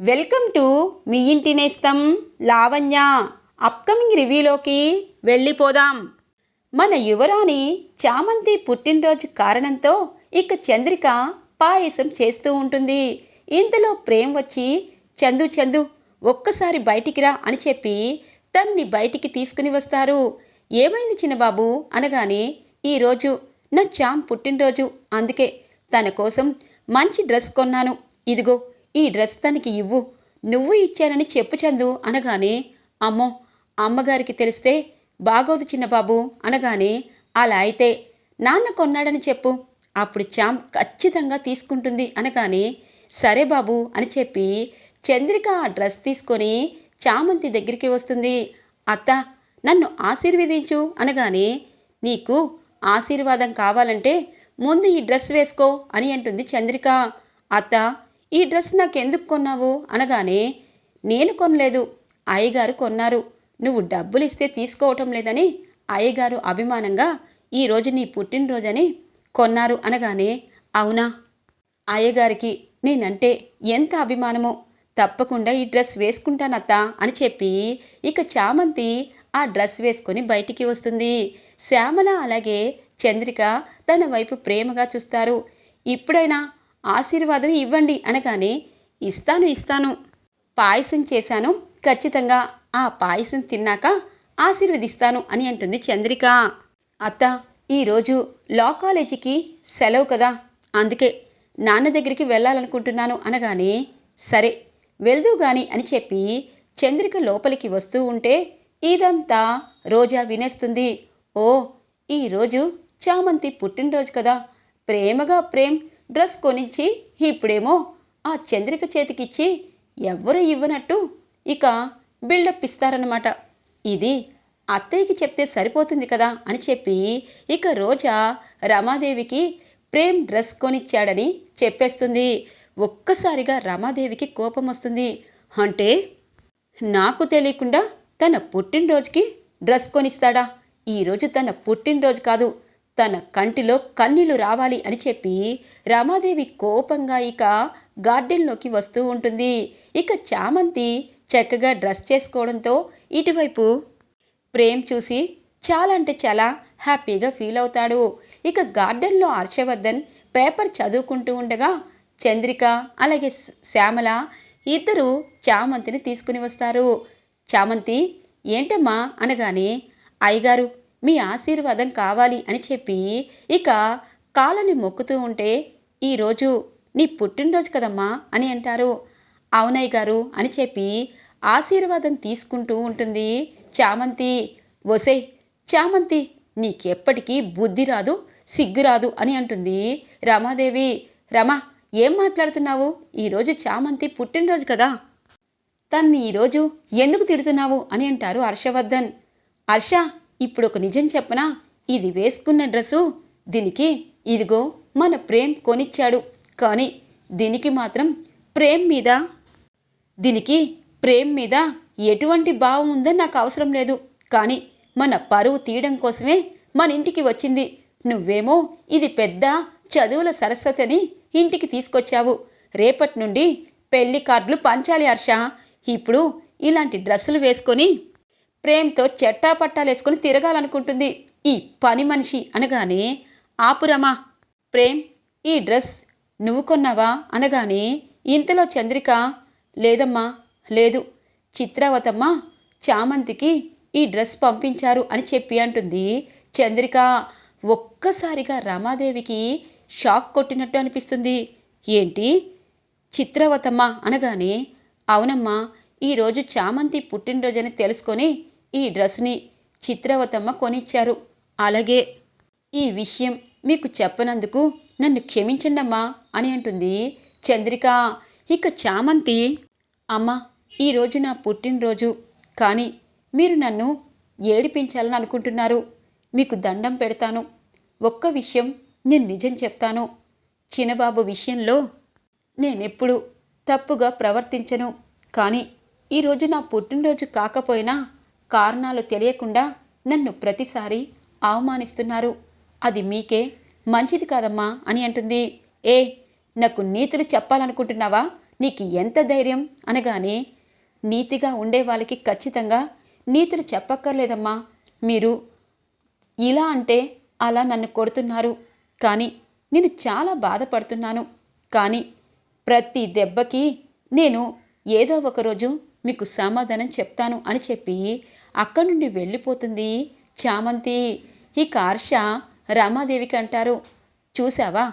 Welcome to me ఇంటి నేస్తం Lavanya. Upcoming రివ్యూలోకి వెళ్ళిపోదాం. మన యువరాణి చామంతి పుట్టినరోజు కారణంతో ఇక చంద్రిక పాయసం చేస్తూ ఉంటుంది. ఇంతలో ప్రేమ్ వచ్చి చందు చందు ఒక్కసారి బయటికి రా అని చెప్పి తన్ని బయటికి తీసుకుని వస్తారు. ఏమైంది చిన్నబాబు? అనగానే ఈరోజు నా చామ్ పుట్టినరోజు అందుకే తన కోసం మంచి డ్రెస్ కొన్నాను. ఇదిగో ఈ డ్రెస్ తనకి ఇవ్వు. నువ్వు ఇచ్చానని చెప్పు చందు అనగానే అమ్మో అమ్మగారికి తెలిస్తే బాగోదు చిన్నబాబు అనగానే అలా అయితే నాన్న కొన్నాడని చెప్పు. అప్పుడు చామ్ ఖచ్చితంగా తీసుకుంటుంది అనగానే సరే బాబు అని చెప్పి చంద్రిక ఆ డ్రెస్ తీసుకొని చామంతి దగ్గరికి వస్తుంది. అత్త నన్ను ఆశీర్వదించు అనగానే నీకు ఆశీర్వాదం కావాలంటే ముందు ఈ డ్రెస్ వేసుకో అని అంటుంది చంద్రిక. అత్త ఈ డ్రెస్ నాకెందుకు కొన్నావు? అనగానే నేను కొనలేదు. అయ్యగారు కొన్నారు. నువ్వు డబ్బులు ఇస్తే తీసుకోవటం లేదని అయ్యగారు అభిమానంగా ఈరోజు నీ పుట్టినరోజని కొన్నారు అనగానే అవునా? అయ్యగారికి నేనంటే ఎంత అభిమానమో. తప్పకుండా ఈ డ్రెస్ వేసుకుంటానత్తా అని చెప్పి ఇక చామంతి ఆ డ్రెస్ వేసుకొని బయటికి వస్తుంది. శ్యామల అలాగే చంద్రిక తన వైపు ప్రేమగా చూస్తారు. ఇప్పుడైనా ఆశీర్వాదం ఇవ్వండి అనగానే ఇస్తాను ఇస్తాను. పాయసం చేశాను. ఖచ్చితంగా ఆ పాయసం తిన్నాక ఆశీర్వదిస్తాను అని అంటుంది చంద్రిక. అత్త ఈరోజు లా కాలేజీకి సెలవు కదా. అందుకే నాన్న దగ్గరికి వెళ్ళాలనుకుంటున్నాను అనగానే సరే వెళ్దు గాని అని చెప్పి చంద్రిక లోపలికి వస్తూ ఉంటే ఇదంతా రోజా వినేస్తుంది. ఓ ఈరోజు చామంతి పుట్టినరోజు కదా. ప్రేమగా ప్రేమ్ డ్రెస్ కొనిచ్చి ఇప్పుడేమో ఆ చంద్రిక చేతికిచ్చి ఎవ్వరూ ఇవ్వనట్టు ఇక బిల్డప్ ఇస్తారన్నమాట. ఇది అత్తయ్యకి చెప్తే సరిపోతుంది కదా అని చెప్పి ఇక రోజా రమాదేవికి ప్రేమ్ డ్రెస్ కొనిచ్చాడని చెప్పేస్తుంది. ఒక్కసారిగా రమాదేవికి కోపం వస్తుంది. అంటే నాకు తెలియకుండా తన పుట్టినరోజుకి డ్రెస్ కొనిస్తాడా? ఈరోజు తన పుట్టినరోజు కాదు. తన కంటిలో కన్నీళ్ళు రావాలి అని చెప్పి రమాదేవి కోపంగా ఇక గార్డెన్లోకి వస్తూ ఉంటుంది. ఇక చామంతి చక్కగా డ్రెస్ చేసుకోవడంతో ఇటువైపు ప్రేమ్ చూసి చాలా అంటే చాలా హ్యాపీగా ఫీల్ అవుతాడు. ఇక గార్డెన్లో హర్షవర్ధన్ పేపర్ చదువుకుంటూ ఉండగా చంద్రిక అలాగే శ్యామల ఇద్దరు చామంతిని తీసుకుని వస్తారు. చామంతి ఏంటమ్మా? అనగానే అయ్యగారు మీ ఆశీర్వాదం కావాలి అని చెప్పి ఇక కాళ్ళని మొక్కుతూ ఉంటే ఈరోజు నీ పుట్టినరోజు కదమ్మా అని అంటారు. అవునయ్య గారు అని చెప్పి ఆశీర్వాదం తీసుకుంటూ ఉంటుంది చామంతి. ఒసే చామంతి నీకెప్పటికీ బుద్ధి రాదు సిగ్గు రాదు అని అంటుంది రమాదేవి. రమా ఏం మాట్లాడుతున్నావు? ఈరోజు చామంతి పుట్టినరోజు కదా. తన్ని ఈరోజు ఎందుకు తిడుతున్నావు అని అంటారు హర్షవర్ధన్. హర్ష ఇప్పుడు ఒక నిజం చెప్పనా? ఇది వేసుకున్న డ్రెస్సు. దీనికి ఇదిగో మన ప్రేమ్ కొనిచ్చాడు. కానీ దీనికి మాత్రం ప్రేమ్ మీద దీనికి ప్రేమ్ మీద ఎటువంటి భావం ఉందని నాకు అవసరం లేదు. కానీ మన పరువు తీయడం కోసమే మన ఇంటికి వచ్చింది. నువ్వేమో ఇది పెద్ద చదువుల సరస్వతి అని ఇంటికి తీసుకొచ్చావు. రేపటి నుండి పెళ్ళి కార్డులు పంచాలి హర్ష. ఇప్పుడు ఇలాంటి డ్రెస్సులు వేసుకొని ప్రేమ్తో చెట్టా పట్టాలేసుకొని తిరగాలనుకుంటుంది. ఈ పని మనిషి అనగానే ఆపురమా ప్రేమ్ ఈ డ్రెస్ నువ్వు కొన్నావా? అనగానే ఇంతలో చంద్రిక లేదమ్మా లేదు. చిత్రావతమ్మ చామంతికి ఈ డ్రెస్ పంపించారు అని చెప్పి అంటుంది. చంద్రిక ఒక్కసారిగా రమాదేవికి షాక్ కొట్టినట్టు అనిపిస్తుంది. ఏంటి? చిత్రవతమ్మ అనగానే అవునమ్మా ఈరోజు చామంతి పుట్టినరోజని తెలుసుకొని ఈ డ్రెస్ని చిత్రవతమ్మ కొనిచ్చారు. అలాగే ఈ విషయం మీకు చెప్పనందుకు నన్ను క్షమించండమ్మా అని అంటుంది చంద్రిక. ఇక చామంతి అమ్మా ఈరోజు నా పుట్టినరోజు కానీ మీరు నన్ను ఏడిపించాలని అనుకుంటున్నారు. మీకు దండం పెడతాను. ఒక్క విషయం నేను నిజం చెప్తాను. చిన్నబాబు విషయంలో నేనెప్పుడు తప్పుగా ప్రవర్తించను. కానీ ఈరోజు నా పుట్టినరోజు కాకపోయినా కారణాలు తెలియకుండా నన్ను ప్రతిసారి అవమానిస్తున్నారు. అది మీకే మంచిది కాదమ్మా అని అంటుంది. ఏ నాకు నీతులు చెప్పాలనుకుంటున్నావా? నీకు ఎంత ధైర్యం? అనగానే నీతిగా ఉండే వాళ్ళకి ఖచ్చితంగా నీతులు చెప్పక్కర్లేదమ్మా. మీరు ఇలా అంటే అలా నన్ను కొడుతున్నారు. కానీ నేను చాలా బాధపడుతున్నాను. కానీ ప్రతి దెబ్బకి నేను ఏదో ఒకరోజు మీకు సమాధానం చెప్తాను అని చెప్పి అక్కడి నుండి వెళ్ళిపోతుంది. చామంతి ఇక హర్ష రామాదేవికి అంటారు. చూసావా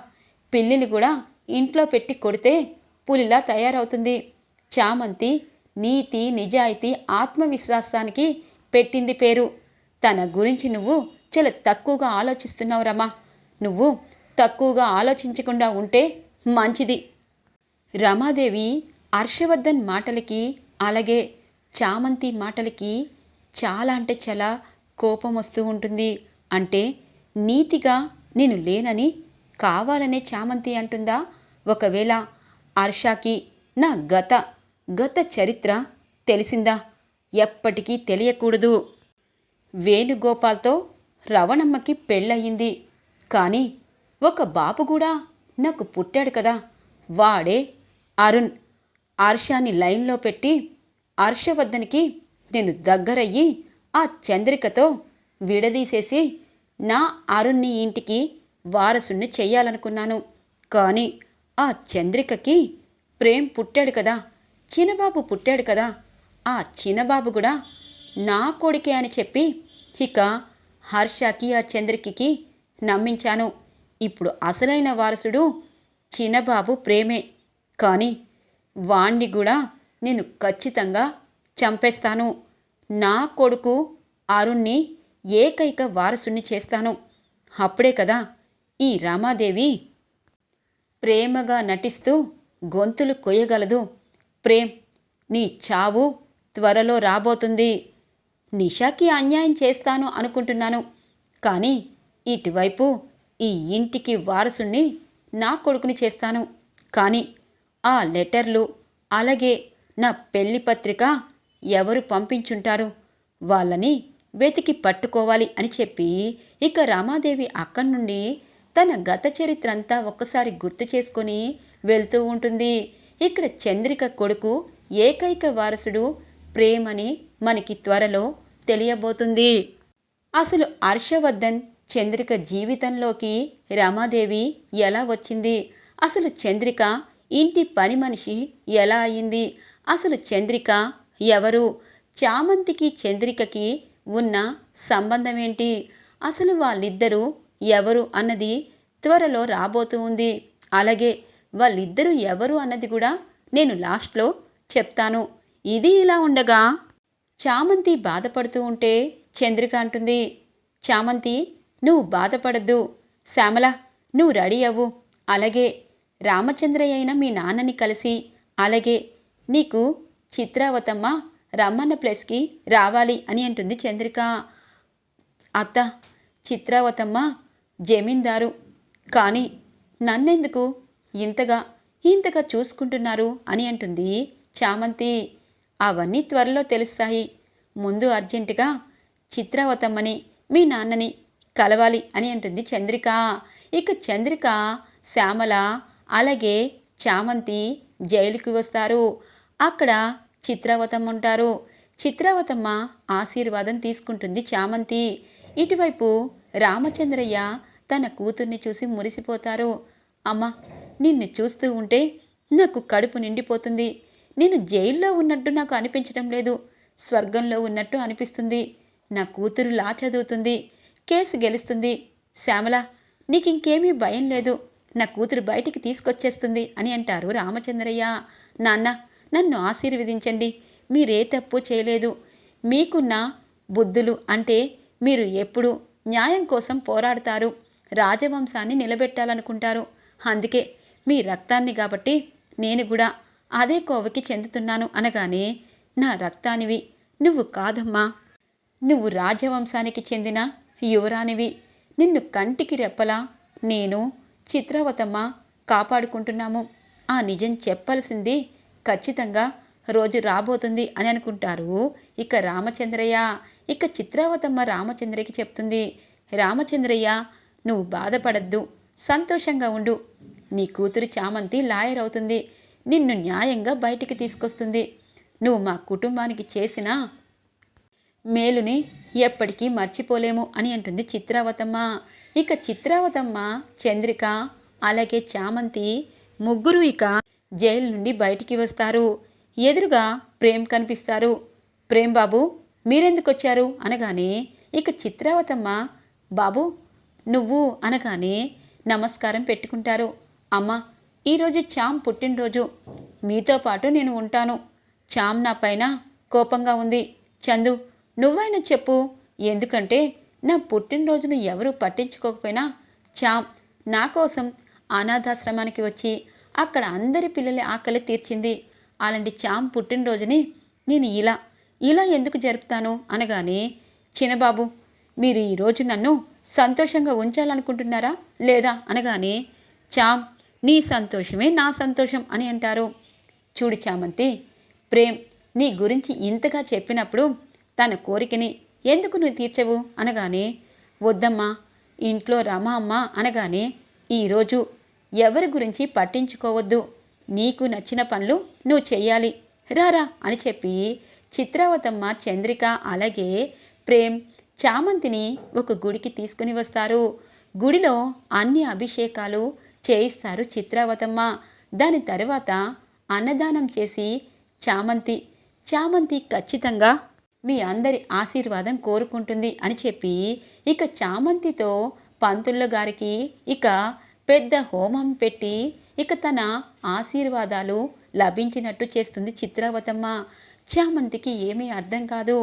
పిల్లిని కూడా ఇంట్లో పెట్టి కొడితే పులిలా తయారవుతుంది. చామంతి నీతి నిజాయితీ ఆత్మవిశ్వాసానికి పెట్టింది పేరు. తన గురించి నువ్వు చాలా తక్కువగా ఆలోచిస్తున్నావు రమా. నువ్వు తక్కువగా ఆలోచించకుండా ఉంటే మంచిది. రమాదేవి హర్షవర్ధన్ మాటలకి అలాగే చామంతి మాటలకి చాలా అంటే చాలా కోపం వస్తూ ఉంటుంది. అంటే నీతిగా నేను లేనని కావాలనే చామంతి అంటుందా? ఒకవేళ హర్షకి నా గత గత చరిత్ర తెలిసిందా? ఎప్పటికీ తెలియకూడదు. వేణుగోపాల్తో రవణమ్మకి పెళ్ళయింది. కానీ ఒక బాబు కూడా నాకు పుట్టాడు కదా. వాడే అరుణ్. హర్షాన్ని లైన్లో పెట్టి హర్షవర్ధన్కి నేను దగ్గరయ్యి ఆ చంద్రికతో విడదీసేసి నా అరుణ్ణి ఇంటికి వారసుణ్ణి చెయ్యాలనుకున్నాను. కానీ ఆ చంద్రికకి ప్రేమ్ పుట్టాడు కదా చిన్నబాబు పుట్టాడు కదా ఆ చిన్నబాబు కూడా నా కొడుకే అని చెప్పి ఇక హర్షకి ఆ చంద్రికకి నమ్మించాను. ఇప్పుడు అసలైన వారసుడు చిన్నబాబు ప్రేమే. కానీ వాణ్ణి కూడా నేను ఖచ్చితంగా చంపేస్తాను. నా కొడుకు అరుణ్ణి ఏకైక వారసుణ్ణి చేస్తాను. అప్పుడే కదా ఈ రామాదేవి ప్రేమగా నటిస్తూ గొంతులు కొయ్యగలదు. ప్రేమ్ నీ చావు త్వరలో రాబోతుంది. నిషాకి అన్యాయం చేస్తాను అనుకుంటున్నాను. కానీ ఇటువైపు ఈ ఇంటికి వారసుణ్ణి నా కొడుకుని చేస్తాను. కానీ ఆ లెటర్లు అలాగే నా పెళ్ళి పత్రిక ఎవరు పంపించుంటారు? వాళ్ళని వెతికి పట్టుకోవాలి అని చెప్పి ఇక రామాదేవి అక్కడి నుండి తన గత చరిత్ర అంతా ఒక్కసారి గుర్తు చేసుకొని వెళ్తూ ఉంటుంది. ఇక్కడ చంద్రిక కొడుకు ఏకైక వారసుడు ప్రేమని మనకి త్వరలో తెలియబోతుంది. అసలు హర్షవర్ధన్ చంద్రిక జీవితంలోకి రమాదేవి ఎలా వచ్చింది? అసలు చంద్రిక ఇంటి పని మనిషి ఎలా అయింది? అసలు చంద్రిక ఎవరు? చామంతికి చంద్రికకి ఉన్న సంబంధం ఏంటి అసలు వాళ్ళిద్దరూ ఎవరు అన్నది త్వరలో రాబోతూ ఉంది. అలాగే వాళ్ళిద్దరూ ఎవరు అన్నది కూడా నేను లాస్ట్లో చెప్తాను. ఇది ఇలా ఉండగా చామంతి బాధపడుతూ ఉంటే చంద్రిక అంటుంది చామంతి నువ్వు బాధపడద్దు. శ్యామల నువ్వు రెడీ అవ్వు. అలాగే రామచంద్రయ్య అయిన మీ నాన్నని కలిసి అలాగే నీకు చిత్రావతమ్మ రమ్మన్న ప్లేస్కి రావాలి అని అంటుంది చంద్రిక. అత్త చిత్రావతమ్మ జమీందారు. కానీ నన్నెందుకు? ఇంతగా ఇంతగా చూసుకుంటున్నారు అని అంటుంది చామంతి. అవన్నీ త్వరలో తెలుస్తాయి. ముందు అర్జెంటుగా చిత్రావతమ్మని మీ నాన్నని కలవాలి అని అంటుంది చంద్రిక. ఇక చంద్రిక శ్యామల అలాగే చామంతి జైలుకి వస్తారు. అక్కడ చిత్రావతమ్మ ఉంటారు. చిత్రావతమ్మ ఆశీర్వాదం తీసుకుంటుంది చామంతి. ఇటువైపు రామచంద్రయ్య తన కూతుర్ని చూసి మురిసిపోతారు. అమ్మ నిన్ను చూస్తూ ఉంటే నాకు కడుపు నిండిపోతుంది. నేను జైల్లో ఉన్నట్టు నాకు అనిపించడం లేదు. స్వర్గంలో ఉన్నట్టు అనిపిస్తుంది. నా కూతురు లా చదువుతుంది. కేసు గెలుస్తుంది. శ్యామల నీకు ఇంకేమీ భయం లేదు. నా కూతురు బయటికి తీసుకొచ్చేస్తుంది అని అంటారు రామచంద్రయ్య. నాన్న నన్ను ఆశీర్వదించండి. మీరే తప్పు చేయలేదు. మీకున్న బుద్ధులు అంటే మీరు ఎప్పుడు న్యాయం కోసం పోరాడతారు. రాజవంశాన్ని నిలబెట్టాలనుకుంటారు. అందుకే మీ రక్తాన్ని కాబట్టి నేను కూడా అదే కోవకి చెందుతున్నాను అనగానే నా రక్తానివి నువ్వు కాదమ్మా. నువ్వు రాజవంశానికి చెందిన యువరానివి నిన్ను కంటికి రెప్పలా నేను చిత్రావతమ్మ కాపాడుకుంటున్నాము. ఆ నిజం చెప్పాల్సింది ఖచ్చితంగా రోజు రాబోతుంది అని అనుకుంటారు. ఇక రామచంద్రయ్య ఇక చిత్రావతమ్మ రామచంద్రకి చెప్తుంది రామచంద్రయ్య నువ్వు బాధపడద్దు సంతోషంగా ఉండు. నీ కూతురు చామంతి లాయర్ అవుతుంది నిన్ను న్యాయంగా బయటికి తీసుకొస్తుంది. నువ్వు మా కుటుంబానికి చేసిన మేలుని ఎప్పటికీ మర్చిపోలేము అని అంటుంది చిత్రావతమ్మ. ఇక చిత్రావతమ్మ చంద్రిక అలాగే చామంతి ముగ్గురు ఇక జైలు నుండి బయటికి వస్తారు. ఎదురుగా ప్రేమ్ కనిపిస్తారు. ప్రేమ్ బాబు మీరెందుకు వచ్చారు అనగానే ఇక చిత్రావతమ్మ బాబు నువ్వు అనగానే నమస్కారం పెట్టుకుంటారు. అమ్మ ఈరోజు చామ్ పుట్టినరోజు. మీతో పాటు నేను ఉంటాను. చామ్ నా పైన కోపంగా ఉంది. చందు నువ్వైనా చెప్పు. ఎందుకంటే నా పుట్టినరోజును ఎవరూ పట్టించుకోకపోయినా చామ్ నా కోసం అనాథాశ్రమానికి వచ్చి అక్కడ అందరి పిల్లల ఆకలి తీర్చింది. అలాంటి చామ్ పుట్టినరోజుని నేను ఇలా ఇలా ఎందుకు జరుపుతాను? అనగానే చిన్నబాబు మీరు ఈరోజు నన్ను సంతోషంగా ఉంచాలనుకుంటున్నారా? లేదా? అనగానే చామ్ నీ సంతోషమే నా సంతోషం అని అంటారు. చూడు చామంతి ప్రేమ్ నీ గురించి ఇంతగా చెప్పినప్పుడు తన కోరికని ఎందుకు నువ్వు తీర్చవు? అనగానే వద్దమ్మా ఇంట్లో రమ అమ్మ అనగానే ఈరోజు ఎవరి గురించి పట్టించుకోవద్దు. నీకు నచ్చిన పనులు నువ్వు చేయాలి రారా అని చెప్పి చిత్రావతమ్మ చంద్రిక అలాగే ప్రేమ్ చామంతిని ఒక గుడికి తీసుకుని వస్తారు. గుడిలో అన్ని అభిషేకాలు చేయిస్తారు చిత్రావతమ్మ. దాని తర్వాత అన్నదానం చేసి చామంతి. చామంతి ఖచ్చితంగా మీ అందరి ఆశీర్వాదం కోరుకుంటుంది అని చెప్పి ఇక చామంతితో పంతుళ్ళ గారికి ఇక పెద్ద హోమం పెట్టి ఇక తన ఆశీర్వాదాలు లభించినట్టు చేస్తుంది చిత్రావతమ్మ. చామంతికి ఏమీ అర్థం కాదు.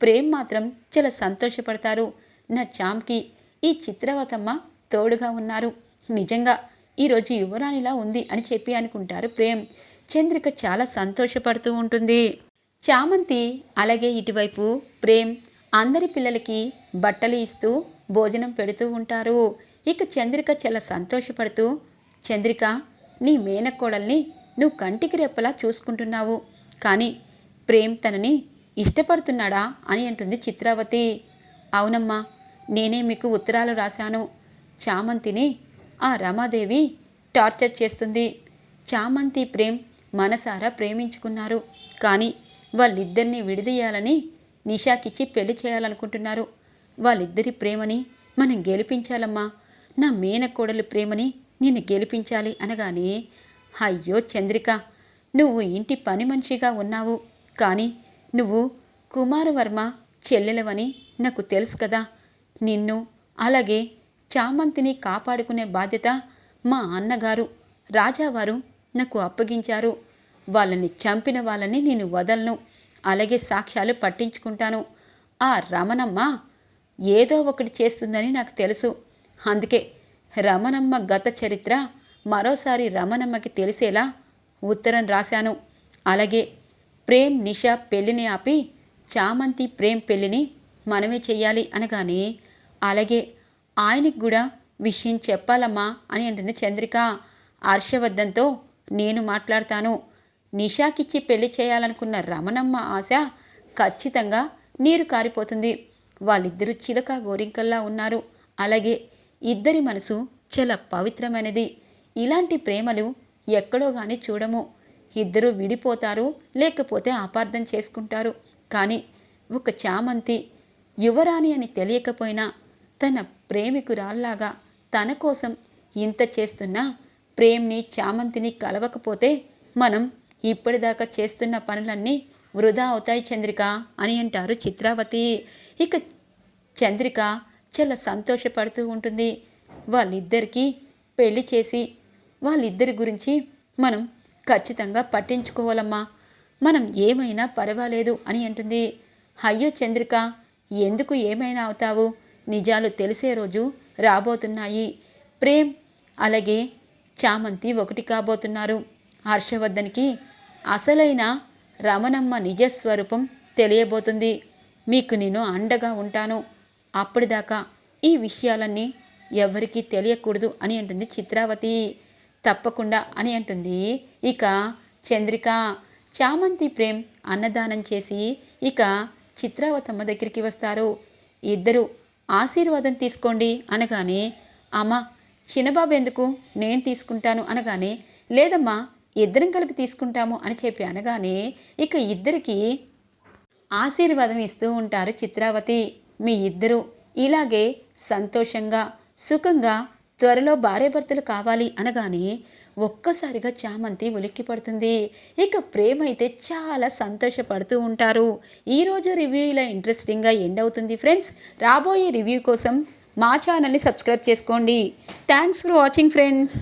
ప్రేమ్ మాత్రం చాలా సంతోషపడతారు. నా చామ్కి ఈ చిత్రవతమ్మ తోడుగా ఉన్నారు. నిజంగా ఈరోజు యువరాణిలా ఉంది అని చెప్పి అనుకుంటారు ప్రేమ్. చంద్రిక చాలా సంతోషపడుతూ ఉంటుంది. చామంతి అలాగే ఇటువైపు ప్రేమ్ అందరి పిల్లలకి బట్టలు ఇస్తూ భోజనం పెడుతూ ఉంటారు. ఇక చంద్రిక చాలా సంతోషపడుతూ చంద్రిక నీ మేనకోడల్ని నువ్వు కంటికి రెప్పలా చూసుకుంటున్నావు. కానీ ప్రేమ్ తనని ఇష్టపడుతున్నాడా? అని అంటుంది చిత్రావతి. అవునమ్మా నేనే మీకు ఉత్తరాలు రాశాను. చామంతిని ఆ రమాదేవి టార్చర్ చేస్తుంది. చామంతి ప్రేమ్ మనసారా ప్రేమించుకున్నారు. కానీ వాళ్ళిద్దరిని విడదీయాలని నిషాకిచ్చి పెళ్ళి చేయాలనుకుంటున్నారు. వాళ్ళిద్దరి ప్రేమని మనం గెలిపించాలమ్మా. నా మేనకోడలి ప్రేమని నిన్ను గెలిపించాలి అనగానే అయ్యో చంద్రిక నువ్వు ఇంటి పని మనిషిగా ఉన్నావు. కానీ నువ్వు కుమారవర్మ చెల్లెలవని నాకు తెలుసు కదా. నిన్ను అలాగే చామంతిని కాపాడుకునే బాధ్యత మా అన్నగారు రాజావారు నాకు అప్పగించారు. వాళ్ళని చంపిన వాళ్ళని నేను వదలను. అలాగే సాక్ష్యాలు పట్టించుకుంటాను. ఆ రమణమ్మ ఏదో ఒకటి చేస్తుందని నాకు తెలుసు. అందుకే రమణమ్మ గత చరిత్ర మరోసారి రమణమ్మకి తెలిసేలా ఉత్తరం రాశాను. అలాగే ప్రేమ్ నిషా పెళ్ళిని ఆపి చామంతి ప్రేమ్ పెళ్ళిని మనమే చెయ్యాలి అనగానే అలాగే ఆయనకి కూడా విషయం చెప్పాలమ్మా అని అంటుంది చంద్రిక. హర్షవర్ధన్తో నేను మాట్లాడతాను. నిషాకిచ్చి పెళ్ళి చేయాలనుకున్న రమణమ్మ ఆశ ఖచ్చితంగా నీరు కారిపోతుంది. వాళ్ళిద్దరూ చిలక గోరింకల్లా ఉన్నారు. అలాగే ఇద్దరి మనసు చాలా పవిత్రమైనది. ఇలాంటి ప్రేమలు ఎక్కడో గాని చూడము. ఇద్దరు విడిపోతారు లేకపోతే అపార్థం చేసుకుంటారు. కానీ ఒక చామంతి యువరాణి అని తెలియకపోయినా తన ప్రేమికురాల్లాగా తన కోసం ఇంత చేస్తున్నా ప్రేమ్ని చామంతిని కలవకపోతే మనం ఇప్పటిదాకా చేస్తున్న పనులన్నీ వృధా అవుతాయి చంద్రిక అని అంటారు చిత్రావతి. ఇక చంద్రిక చాలా సంతోషపడుతూ ఉంటుంది. వాళ్ళిద్దరికీ పెళ్ళి చేసి వాళ్ళిద్దరి గురించి మనం ఖచ్చితంగా పట్టించుకోవాలమ్మా. మనం ఏమైనా పర్వాలేదు అని అంటుంది. అయ్యో చంద్రిక ఎందుకు ఏమైనా అవుతావు? నిజాలు తెలిసే రోజు రాబోతున్నాయి. ప్రేమ్ అలాగే చామంతి ఒకటి కాబోతున్నారు. హర్షవర్ధన్కి అసలైన రమణమ్మ నిజస్వరూపం తెలియబోతుంది. మీకు నేను అండగా ఉంటాను. అప్పటిదాకా ఈ విషయాలన్నీ ఎవరికీ తెలియకూడదు అని అంటుంది చిత్రావతి. తప్పకుండా అని అంటుంది. ఇక చంద్రిక చామంతి ప్రేమ్ అన్నదానం చేసి ఇక చిత్రావతమ్మ దగ్గరికి వస్తారు. ఇద్దరు ఆశీర్వాదం తీసుకోండి అనగానే అమ్మ చిన్నబాబు ఎందుకు? నేను తీసుకుంటాను అనగానే లేదమ్మా ఇద్దరం కలిపి తీసుకుంటాము అని చెప్పి అనగానే ఇక ఇద్దరికి ఆశీర్వాదం ఇస్తూ ఉంటారు చిత్రావతి. మీ ఇద్దరూ ఇలాగే సంతోషంగా సుఖంగా త్వరలో భార్యాభర్తలు కావాలి అనగానే ఒక్కసారిగా చామంతి ఉలిక్కి పడుతుంది. ఇక ప్రేమ అయితే చాలా సంతోషపడుతూ ఉంటారు. ఈరోజు రివ్యూ ఇలా ఇంట్రెస్టింగ్గా ఎండ్ అవుతుంది ఫ్రెండ్స్ రాబోయే రివ్యూ కోసం మా ఛానల్ని సబ్స్క్రైబ్ చేసుకోండి. Thanks for watching friends